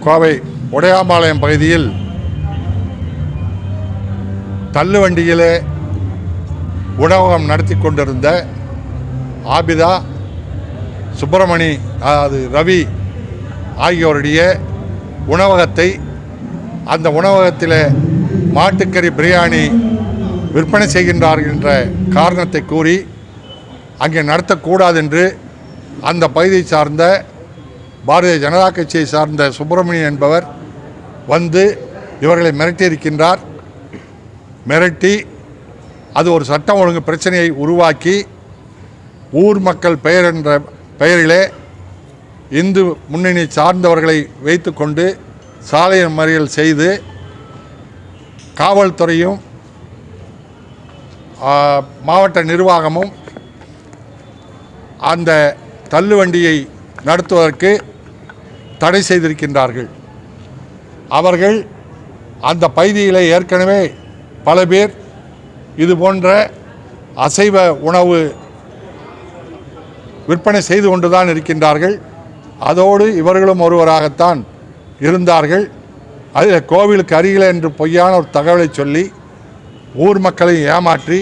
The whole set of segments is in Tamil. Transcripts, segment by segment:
கோவை உடையாம்பாளையம் பகுதியில் தள்ளுவண்டியிலே உணவகம் நடத்தி கொண்டிருந்த ஆபிதா சுப்பிரமணி அதாவது ரவி ஆகியோருடைய உணவகத்தை அந்த உணவகத்தில் மாட்டுக்கறி பிரியாணி விற்பனை செய்கின்றார்கள் என்ற காரணத்தை கூறி அங்கே நடத்தக்கூடாது என்று அந்த பகுதியை சார்ந்த பாரதிய ஜனதா கட்சியை சார்ந்த சுப்பிரமணியன் என்பவர் வந்து இவர்களை மிரட்டியிருக்கின்றார் மிரட்டி அது ஒரு சட்டம் ஒழுங்கு பிரச்சனையை உருவாக்கி ஊர் மக்கள் பெயர் என்ற பெயரிலே இந்து முன்னணி சார்ந்தவர்களை வைத்துக்கொண்டு சாலை மறியல் செய்து காவல்துறையும் மாவட்ட நிர்வாகமும் அந்த தள்ளுவண்டியை நடத்துவதற்கு தடை செய்திருக்கின்றார்கள். அவர்கள் அந்த பகுதியில் ஏற்கனவே பல பேர் இது போன்ற அசைவ உணவு விற்பனை செய்து கொண்டுதான் இருக்கின்றார்கள். அதோடு இவர்களும் ஒருவராகத்தான் இருந்தார்கள். அதில் கோவிலுக்கு அருகில் என்று பொய்யான ஒரு தகவலை சொல்லி ஊர் மக்களை ஏமாற்றி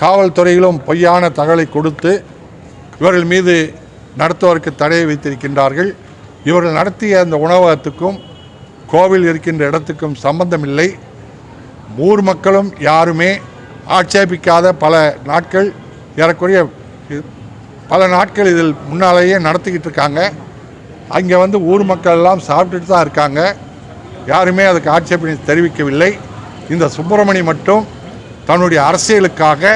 காவல்துறையிலும் பொய்யான தகவலை கொடுத்து இவர்கள் மீது நடத்துவதற்கு தடையை வைத்திருக்கின்றார்கள் இவர்கள் நடத்திய அந்த உணவகத்துக்கும் கோவில் இருக்கின்ற இடத்துக்கும் சம்பந்தமில்லை. ஊர் மக்களும் யாருமே ஆட்சேபிக்காத பல நாட்கள் ஏறக்குறைய பல நாட்கள் இதில் முன்னாலேயே நடத்திக்கிட்டு இருக்காங்க. அங்கே வந்து ஊர் மக்கள் எல்லாம் சாப்பிட்டுட்டு தான் இருக்காங்க. யாருமே அதுக்கு ஆட்சேபனை தெரிவிக்கவில்லை. இந்த சுப்பிரமணி மட்டும் தன்னுடைய அரசியலுக்காக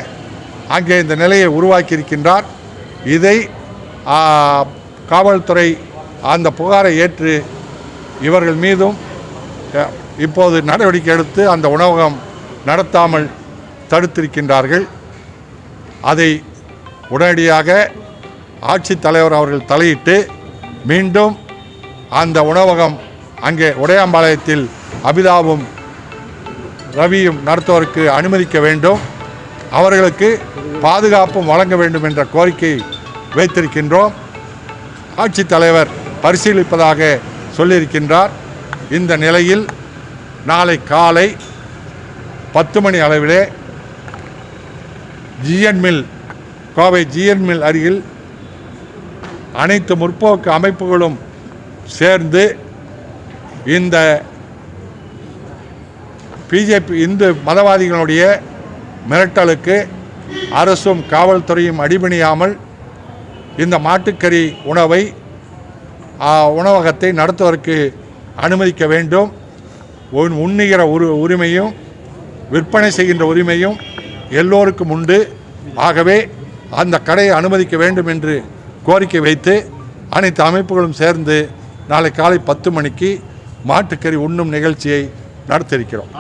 அங்கே இந்த நிலையை உருவாக்கியிருக்கின்றார். இதை காவல்துறை அந்த புகாரை ஏற்று இவர்கள் மீதும் இப்போது நடவடிக்கை எடுத்து அந்த உணவகம் நடத்தாமல் தடுத்திருக்கின்றார்கள். அதை உடனடியாக ஆட்சித்தலைவர் அவர்கள் தலையிட்டு மீண்டும் அந்த உணவகம் அங்கே உடையாம்பாளையத்தில் அபிதாவும் ரவியும் நடத்துவதற்கு அனுமதிக்க வேண்டும். அவர்களுக்கு பாதுகாப்பும் வழங்க வேண்டும் என்ற கோரிக்கை வைத்திருக்கின்றோம். ஆட்சித்தலைவர் பரிசீலிப்பதாக சொல்லியிருக்கின்றார். இந்த நிலையில் நாளை காலை பத்து மணி அளவிலே GN mill Kovai GN mill அருகில் அனைத்து முற்போக்கு அமைப்புகளும் சேர்ந்து இந்த பிஜேபி இந்து மதவாதிகளுடைய மிரட்டலுக்கு அரசும் காவல்துறையும் அடிபணியாமல் இந்த மாட்டுக்கறி உணவை உணவகத்தை நடத்துவதற்கு அனுமதிக்க வேண்டும். உண்ணுகிற உரு உரிமையும் விற்பனை செய்கின்ற உரிமையும் எல்லோருக்கும் உண்டு. ஆகவே அந்த கடையை அனுமதிக்க வேண்டும் என்று கோரிக்கை வைத்து அனைத்து அமைப்புகளும் சேர்ந்து நாளை காலை பத்து மணிக்கு மாட்டுக்கறி உண்ணும் நிகழ்ச்சியை நடத்தியிருக்கிறோம்.